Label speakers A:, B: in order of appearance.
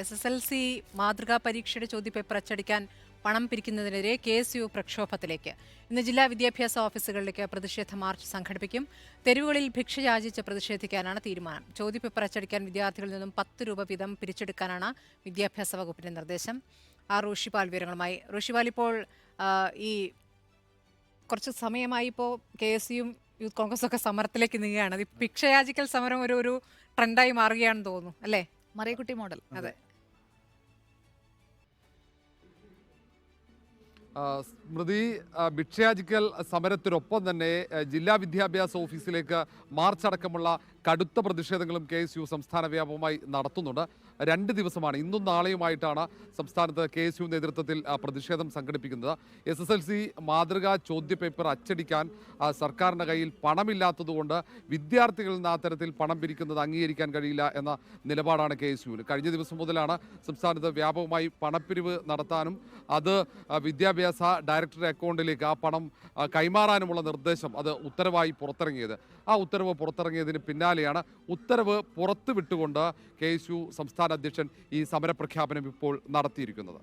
A: S S L C മാതൃകാ പരീക്ഷയുടെ ചോദ്യപേപ്പർ അച്ചടിക്കാൻ പണം പിരിക്കുന്നതിനെതിരെ കെ എസ് യു പ്രക്ഷോഭത്തിലേക്ക്. ഇന്ന് ജില്ലാ വിദ്യാഭ്യാസ ഓഫീസുകളിലേക്ക് പ്രതിഷേധ മാർച്ച് സംഘടിപ്പിക്കും. തെരുവുകളിൽ ഭിക്ഷ യാചിച്ച് പ്രതിഷേധിക്കാനാണ് തീരുമാനം. ചോദ്യപേപ്പർ അച്ചടിക്കാൻ വിദ്യാർത്ഥികളിൽ നിന്നും പത്ത് രൂപ വീതം പിരിച്ചെടുക്കാനാണ് വിദ്യാഭ്യാസ വകുപ്പിന്റെ നിർദ്ദേശം. ആ ഋഷിപാൽ വിവരങ്ങളുമായി. ഋഷിപാൽ ഇപ്പോൾ ഈ കുറച്ച് സമയമായി ഇപ്പോൾ K S U youth congress ഒക്കെ സമരത്തിലേക്ക് നീങ്ങുകയാണ്. ഭിക്ഷയാചിക്കൽ സമരം ഒരു ഒരു ട്രെൻഡായി മാറുകയാണെന്ന് തോന്നുന്നു അല്ലേ?
B: മറിയക്കുട്ടി മോഡൽ.
A: അതെ.
C: സ്മൃതി ഭിക്ഷയാചിക്കൽ സമരത്തിനൊപ്പം തന്നെ ജില്ലാ വിദ്യാഭ്യാസ ഓഫീസിലേക്ക് മാർച്ച് അടക്കമുള്ള കടുത്ത പ്രതിഷേധങ്ങളും കെ എസ് യു സംസ്ഥാന വ്യാപകമായി നടത്തുന്നുണ്ട്. രണ്ട് ദിവസമാണ്. ഇന്നും നാളെയുമായിട്ടാണ് സംസ്ഥാനത്ത് കെ എസ് യു നേതൃത്വത്തിൽ പ്രതിഷേധം സംഘടിപ്പിക്കുന്നത്. എസ് എസ് എൽ സി മാതൃകാ ചോദ്യപേപ്പർ അച്ചടിക്കാൻ സർക്കാരിന്റെ കയ്യിൽ പണമില്ലാത്തതുകൊണ്ട് വിദ്യാർത്ഥികളിൽ നിന്ന് അത്തരത്തിൽ പണം പിരിക്കുന്നത് അംഗീകരിക്കാൻ കഴിയില്ല എന്ന നിലപാടാണ് കെ എസ് യുവിന്. കഴിഞ്ഞ ദിവസം മുതലാണ് സംസ്ഥാനത്ത് വ്യാപകമായി പണപ്പിരിവ് നടത്താനും അത് ആ, വിദ്യാഭ്യാസ ഡയറക്ടറുടെ അക്കൗണ്ടിലേക്ക് ആ പണം കൈമാറാനുമുള്ള നിർദ്ദേശം അത് ഉത്തരവായി പുറത്തിറങ്ങിയത്. ആ ഉത്തരവ് പുറത്തിറങ്ങിയതിന് പിന്നാലെയാണ് ഉത്തരവ് പുറത്തു വിട്ടുകൊണ്ട് കെ എസ് യു സംസ്ഥാന അധ്യക്ഷൻ ഈ സമരപ്രഖ്യാപനം ഇപ്പോൾ നടത്തിയിരിക്കുന്നത്.